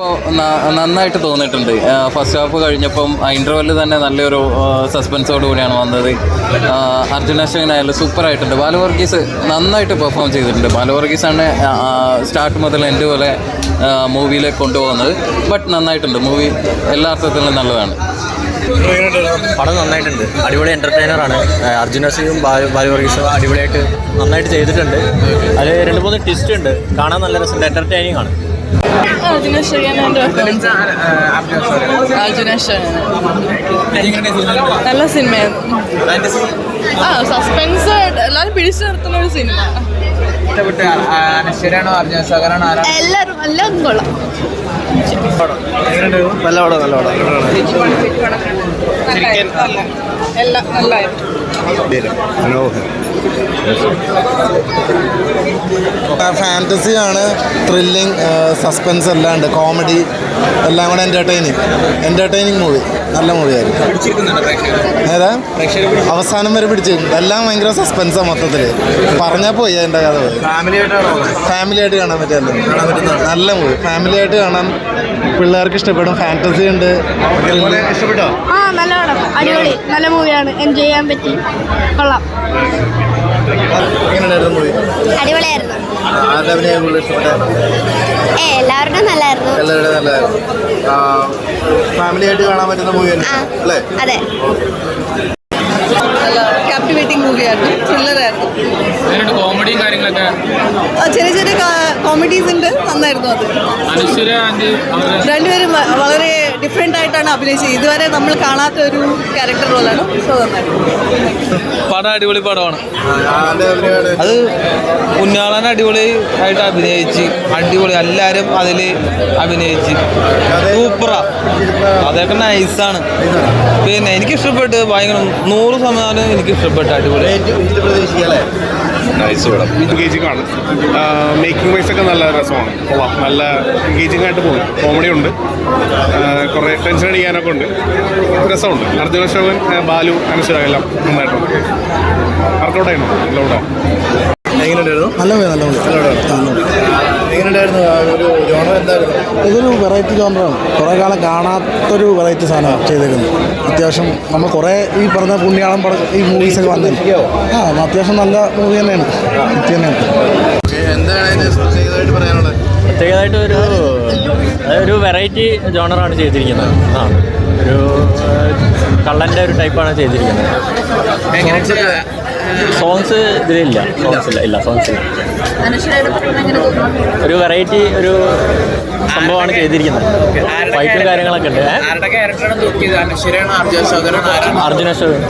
ഇപ്പോൾ നന്നായിട്ട് തോന്നിയിട്ടുണ്ട്. ഫസ്റ്റ് ഹാഫ് കഴിഞ്ഞപ്പം ഇന്റർവെല്ലിൽ തന്നെ നല്ലൊരു സസ്പെൻസോട് കൂടിയാണ് വന്നത്. അർജുന ആയാലും സൂപ്പറായിട്ടുണ്ട് ബാലു വർഗീസ് നന്നായിട്ട് പെർഫോം ചെയ്തിട്ടുണ്ട്. ബാലു വർഗീസാണ് സ്റ്റാർട്ട് മുതൽ എന്റെ പോലെ മൂവിയിലേക്ക് കൊണ്ടുപോകുന്നത്. ബട്ട് നന്നായിട്ടുണ്ട്. മൂവി എല്ലാ അർത്ഥത്തിലും നല്ലതാണ്. പടം നന്നായിട്ടുണ്ട്. അടിപൊളി എന്റർടൈനറാണ് അർജുന സിംഗും ബാലുവർഗീസും അടിപൊളിയായിട്ട് നന്നായിട്ട് ചെയ്തിട്ടുണ്ട്. അതിൽ രണ്ട് മൂന്ന് ട്വിസ്റ്റ് ഉണ്ട്. കാണാൻ നല്ല രസമുണ്ട് എന്റർടൈനിങ് ആണ്. അർജുന ശ്രീയാണ് അർജുന നല്ല സിനിമയായിരുന്നു. ആ സസ്പെൻസ് എല്ലാവരും പിടിച്ചു നിർത്തുന്ന ഒരു സിനിമ. എല്ലാവരും എല്ലാം കൊള്ളാം. നല്ല പടം നല്ല പടം. എല്ലാം നല്ലതായിരുന്നു. ഫാന്റസി ആണ് ത്രില്ലിങ് സസ്പെൻസ് എല്ലാം ഉണ്ട്. കോമഡി എല്ലാം കൂടെ എന്റർടൈനിങ് എന്റർടൈനിങ് മൂവി നല്ല മൂവിയായിരുന്നു ഏതാ? അവസാനം വരെ പിടിച്ചിരുന്നു എല്ലാം ഭയങ്കര സസ്പെൻസാണ് മൊത്തത്തിൽ പറഞ്ഞാൽ പോയി എന്റെ കഥ പോയി. ഫാമിലി ആയിട്ട് കാണാൻ പറ്റിയല്ലോ നല്ല മൂവി ഫാമിലിയായിട്ട് കാണാൻ പിള്ളേർക്ക് ഇഷ്ടപ്പെടും. ഫാന്റസി ഉണ്ട്. ഇഷ്ടപ്പെട്ടോ? ആ നല്ല പടം അടിപൊളി. നല്ല മൂവിയാണ്. എൻജോയ് ചെയ്യാൻ പറ്റി. കൊള്ളാം. എങ്ങനെയുണ്ടായിരുന്നു മൂവി അടിപൊളിയായിരുന്നു. ആരുടെ അഭിനയം കൂടുതൽ ഇഷ്ടപ്പെട്ട ഏ എല്ലാവരുടെയും നല്ലായിരുന്നു. എല്ലാവരുടെ നല്ലതായിരുന്നു ഫാമിലി ആയിട്ട് കാണാൻ പറ്റുന്ന മൂവി തന്നെ അല്ലേ? അതെ. ക്യാപ്റ്റിവേറ്റിംഗ് മൂവിയായിരുന്നു ത്രില്ലറായിരുന്നു കോമഡിയും കാര്യങ്ങളൊക്കെ ചെറിയ ചെറിയ കോമഡീസ് ഉണ്ട്. നന്നായിരുന്നു അത്. രണ്ടുപേരും വളരെ ഡിഫറെന്റ് ആയിട്ടാണ് അഭിനയിച്ചത്. ഇതുവരെ നമ്മൾ കാണാത്ത ഒരു ക്യാരക്ടർ റോളാണ് സോ പടം അടിപൊളി പടമാണ്. അത് ഉന്നാളൻ അടിപൊളി ആയിട്ട് അഭിനയിച്ച് അടിപൊളി എല്ലാവരും അതിൽ അഭിനയിച്ച്. സൂപ്പറാ. അതൊക്കെ നൈസാണ് പിന്നെ എനിക്ക് ഇഷ്ടപ്പെട്ട് ഭയങ്കര നൂറ് ശതമാനം എനിക്ക് ഇഷ്ടപ്പെട്ടു അടിപൊളി പ്രതീക്ഷിക്കല്ലേ എൻഗേജിംഗ് ആണ്. മേക്കിംഗ് വൈസ് ഒക്കെ നല്ല രസമാണ്. കൊള്ളാം. നല്ല എൻഗേജിങ് ആയിട്ട് പോകും. കോമഡി ഉണ്ട്. കുറേ ടെൻഷൻ അടിക്കാനൊക്കെ ഉണ്ട്. രസമുണ്ട്. അർജുന അശോകൻ ബാലു അനുശ്വര എല്ലാം നന്നായിട്ടുണ്ട്. വർക്കൗട്ട് നല്ല എങ്ങനെയുണ്ടായിരുന്നു? നല്ല നല്ല എങ്ങനെയുണ്ടായിരുന്നു ഒരു ജോണർ എന്തായിരുന്നു? ഇതൊരു വെറൈറ്റി ജോണറാണ് കുറേ കാലം കാണാത്തൊരു വെറൈറ്റി സാധനമാണ് ചെയ്തേക്കുന്നത്. അത്യാവശ്യം നമ്മൾ കുറേ ഈ പറഞ്ഞ പുണ്യാളം പടം ഈ മൂവീസൊക്കെ വന്നത് ആ അത്യാവശ്യം നല്ല മൂവി തന്നെയാണ്. ഹിറ്റ് തന്നെയാണ്. എന്താണ് പറയാനുള്ളത്? പ്രത്യേകമായിട്ട് ഒരു ഒരു വെറൈറ്റി ജോണറാണ് ചെയ്തിരിക്കുന്നത്. ആ ഒരു കള്ളന്റെ ഒരു ടൈപ്പാണ് ചെയ്തിരിക്കുന്നത്. സോങ്സ് ഇതിലില്ല. സോങ്സ് ഇല്ല. ഇല്ല സോങ്സ് ഇല്ല. ഒരു വെറൈറ്റി ഒരു സംഭവമാണ് ചെയ്തിരിക്കുന്നത്. ഫൈറ്റും കാര്യങ്ങളൊക്കെ ഉണ്ട്. അർജുന അശോകൻ